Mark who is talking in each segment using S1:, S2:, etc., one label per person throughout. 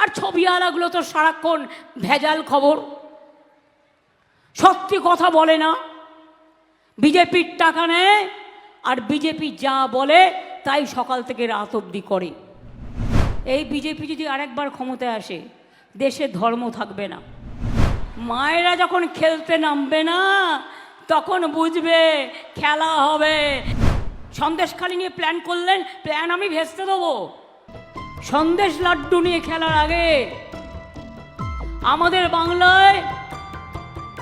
S1: আর ছবিওয়ালাগুলো তো সারাক্ষণ ভেজাল খবর। সত্যি কথা বলে না। বিজেপির টাকা নেয় আর বিজেপি যা বলে তাই সকাল থেকে রাত অবধি করে। এই বিজেপি যদি আরেকবার ক্ষমতায় আসে, দেশে ধর্ম থাকবে না। মায়েরা যখন খেলতে নামবে না, তখন বুঝবে খেলা হবে। সন্দেশখালি নিয়ে প্ল্যান করলেন প্ল্যান আমি ভেস্তে দেবো। সন্দেশ লাড্ডু নিয়ে খেলার আগে আমাদের বাংলায়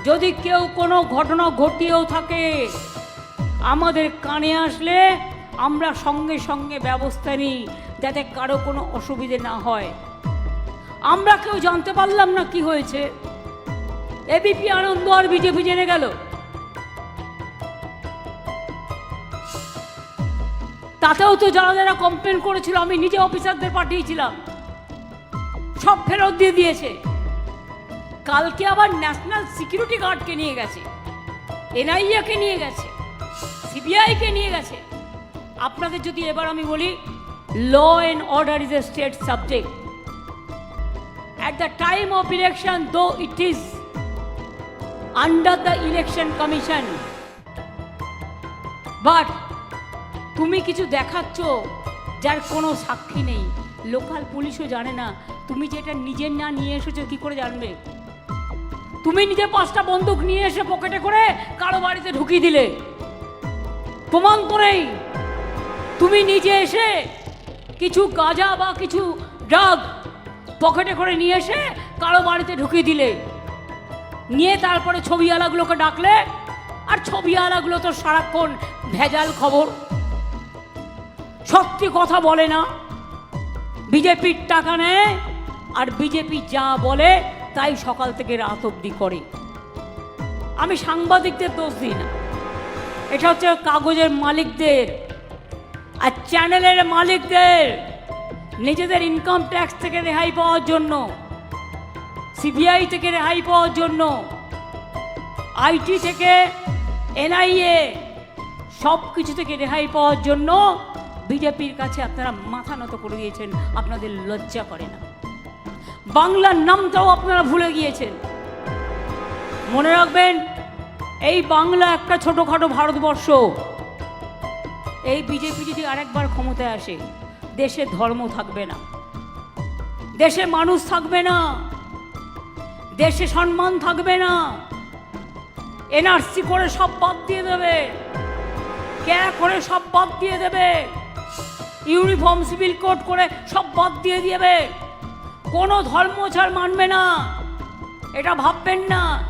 S1: যদি কেউ কোনো ঘটনা ঘটিয়েও থাকে, আমাদের কানে আসলে আমরা সঙ্গে সঙ্গে ব্যবস্থা নিই যাতে কারও কোনো অসুবিধে না হয়। আমরা কেউ জানতে পারলাম না কি হয়েছে। এবিপি আনন্দ আর বিজেপি জেনে গেল। তাতেও তো যারা যারা কমপ্লেন করেছিল, আমি নিজে অফিসারদের পাঠিয়েছিলাম। সব ফেরত দিয়ে দিয়েছে। কালকে আবার ন্যাশনাল সিকিউরিটি গার্ডকে নিয়ে গেছে। এনআইএকে নিয়ে গেছে, সিবিআইকে নিয়ে গেছে। আপনাদের যদি এবার আমি বলি law and order is a state subject at the time of election though it is under the election commission but তুমি কিছু দেখাচ্ছ যার কোনো সাক্ষী নেই। লোকাল পুলিশও জানে না। তুমি যেটা নিজের না নিয়ে এসেছ, কি করে জানবে? তুমি নিজে পাঁচটা বন্দুক নিয়ে এসে পকেটে করে কারও বাড়িতে ঢুকিয়ে দিলে। প্রমাণ করেই তুমি নিজে এসে কিছু গাঁজা বা কিছু ড্রাগ পকেটে করে নিয়ে এসে কারও বাড়িতে ঢুকিয়ে দিলে। নিয়ে তারপরে ছবিওয়ালাগুলোকে ডাকলে, আর ছবিওয়ালাগুলো তো সারাক্ষণ ভেজাল খবর। সত্যি কথা বলে না। বিজেপির টাকা নেয় আর বিজেপি যা বলে তাই সকাল থেকে রাত অবধি করে। আমি সাংবাদিকদের দোষ দিই না। এটা হচ্ছে কাগজের মালিকদের আর চ্যানেলের মালিকদের নিজেদের ইনকাম ট্যাক্স থেকে রেহাই পাওয়ার জন্য সিবিআই থেকে রেহাই পাওয়ার জন্য আইটি থেকে এনআইএ সব কিছু থেকে রেহাই পাওয়ার জন্য বিজেপির কাছে আপনারা মাথা নত করে দিয়েছেন, আপনাদের লজ্জা করে না। বাংলার নামটাও আপনারা ভুলে গিয়েছেন। মনে রাখবেন, এই বাংলা একটা ছোটোখাটো ভারতবর্ষ। এই বিজেপি যদি আরেকবার ক্ষমতায় আসে, দেশে ধর্ম থাকবে না। দেশে মানুষ থাকবে না। দেশে সম্মান থাকবে না। এনআরসি করে সব বাদ দিয়ে দেবে। ক্যা করে সব বাদ দিয়ে দেবে? ইউনিফর্ম সিভিল কোড করে সব বাদ দিয়ে দেবে কোনো ধর্ম ছাড় মানবে না। এটা ভাববেন না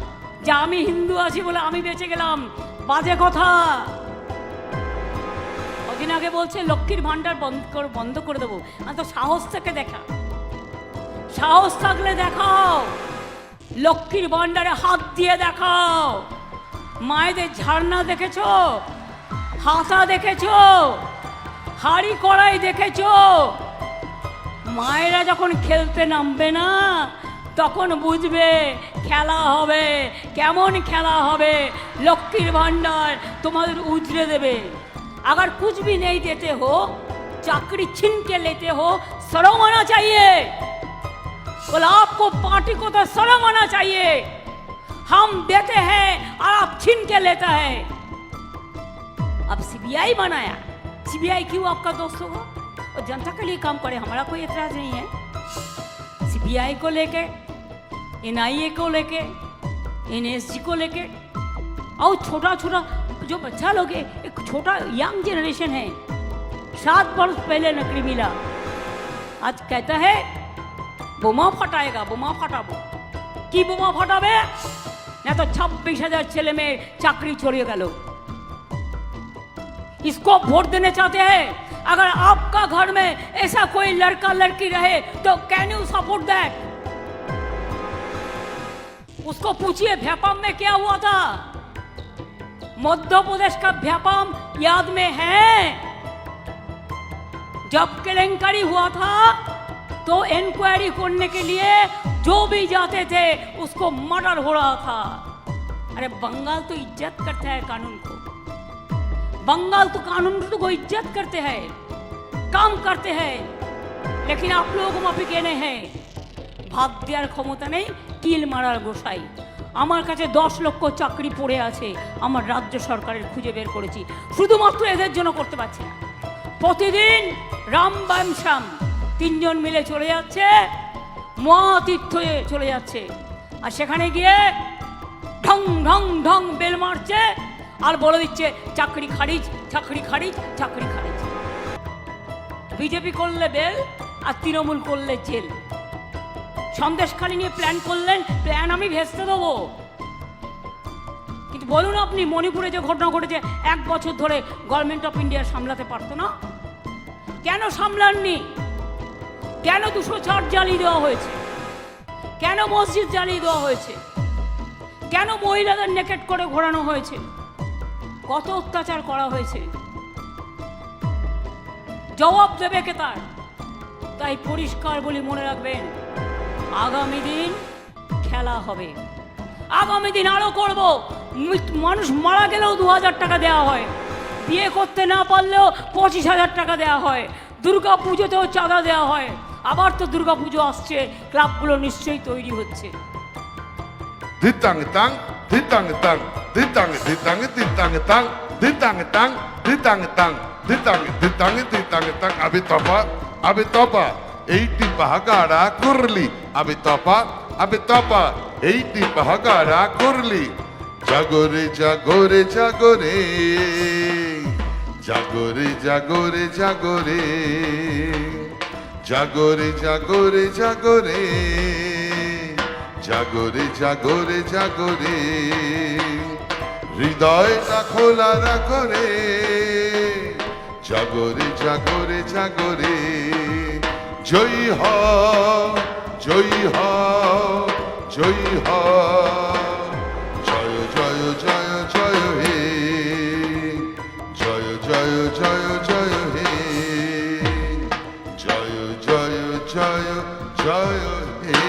S1: যে আমি হিন্দু আছি বলে আমি বেঁচে গেলাম। বাজে কথা। কদিন আগে বলছে, লক্ষ্মীর ভাণ্ডার বন্ধ করে বন্ধ করে দেবো। আমি তো সাহস থেকে দেখা। সাহস থাকলে দেখাও। লক্ষ্মীর ভাণ্ডারে হাত দিয়ে দেখাও। মায়েদের ঝাড়না দেখেছ? হাতা দেখেছ? হাড়ি কড়াই দেখেছো মায়েরা যখন খেলতে নামবে না তখন বুঝবে খেলা হবে কেমন খেলা হবে লক্ষ্মীর ভাণ্ডার তোমাদের উজড়ে দেবে अगर कुछ भी नहीं देते हो चाकरी छीन के लेते हो शर्म आना चाहिए बोला आपको पार्टी को तो शर्म आना चाहिए हम देते हैं और आप छीन के लेता है अब सीबीआई बनाया सीबीआई क्यों आपका दोस्त होगा और जनता के लिए काम करे, हमारा कोई एतराज़ नहीं है। सीबीआई को लेके एनआईए को लेके एनएसजी को लेके और छोटा छोटा, जो बच्चा लोग है, एक छोटा यंग जनरेशन है, सात वर्ष पहले नौकरी मिला। आज कहता है, बोमा फटाएगा, बोमा फटाबो की बोमा फटाबे ना तो छब्बीस हज़ार चले में चाकरी छोड़िए लोग। इसको वोट देने चाहते हैं। अगर आपका घर में ऐसा कोई लड़का, लड़की रहे तो कैन यू सपोर्ट दैट उसको पूछिए भ्यापम में क्या हुआ था? मध्य प्रदेश का व्यापम याद में है? जब केलेंकारी हुआ था तो इंक्वायरी करने के लिए जो भी जाते थे, उसको मर्डर हो रहा था। अरे बंगाल तो इज़्ज़त करता है कानून को। बंगाल तो कानून को इज्जत करते हैं काम करते हैं लेकिन आप लोगों को माफी कहने हैं ভাত দেওয়ার ক্ষমতা নেই কিল মারার গোসাই আমার কাছে দশ লক্ষ চাকরি পড়ে আছে আমার রাজ্য সরকারের খুঁজে বের করেছি শুধুমাত্র এদের জন্য করতে পারছি না প্রতিদিন রাম বাম শ্যাম তিনজন মিলে চলে যাচ্ছে মহাতীর্থে চলে যাচ্ছে আর সেখানে গিয়ে ঢং ঢং ঢং বেল মারছে আর বলে দিচ্ছে, চাকরি খারিজ চাকরি খারিজ চাকরি খারিজ। বিজেপি করলে বেল আর তৃণমূল করলে জেল। সন্দেশখালি নিয়ে প্ল্যান করলেন, প্ল্যান আমি ভেস্তে দেবো। কিন্তু বলুন আপনি, মণিপুরে যে ঘটনা ঘটেছে, এক বছর ধরে গভর্নমেন্ট অফ ইন্ডিয়া সামলাতে পারতো না? কেন সামলাননি? কেন দুশো চার জ্বালিয়ে দেওয়া হয়েছে? কেন মসজিদ জ্বালিয়ে দেওয়া হয়েছে? কেন মহিলাদের নেকেট করে ঘোরানো হয়েছে? কত অত্যাচার করা হয়েছে। জবাব দেবে কে তার? তাই পরিষ্কার বলি মনে রাখবেন আগামী দিন খেলা হবে। আগামী দিন আরও করব। মানুষ মারা গেলেও দু হাজার টাকা দেওয়া হয়। বিয়ে করতে না পারলেও পঁচিশ হাজার টাকা দেওয়া হয়। দুর্গা পুজোতেও চাঁদা দেওয়া হয়। আবার তো দুর্গা পুজো আসছে ক্লাবগুলো নিশ্চয়ই তৈরি হচ্ছে।
S2: Ditang tang, ditang tang, ditang ditang ditang tang, ditang tang, ditang tang, ditang ditang ditang tang. Abi topa, abi topa. এইটি পাহাগারা করলি আবি তপা আবি তপা এইটি পাহাগারা করলি জাগরে জাগরে জাগরে জাগরে জাগরে জাগরে জাগরে জাগরে জাগরে জাগরে জাগরে জাগরে হৃদয়টা খোলা রাখরে জাগরে জাগরে জাগরে। জয়ী হ জয়ী হ জয়ী হ। জয় জয় জয় জয় হে। জয় জয় জয় জয় হে। জয় জয় জয় জয় হে।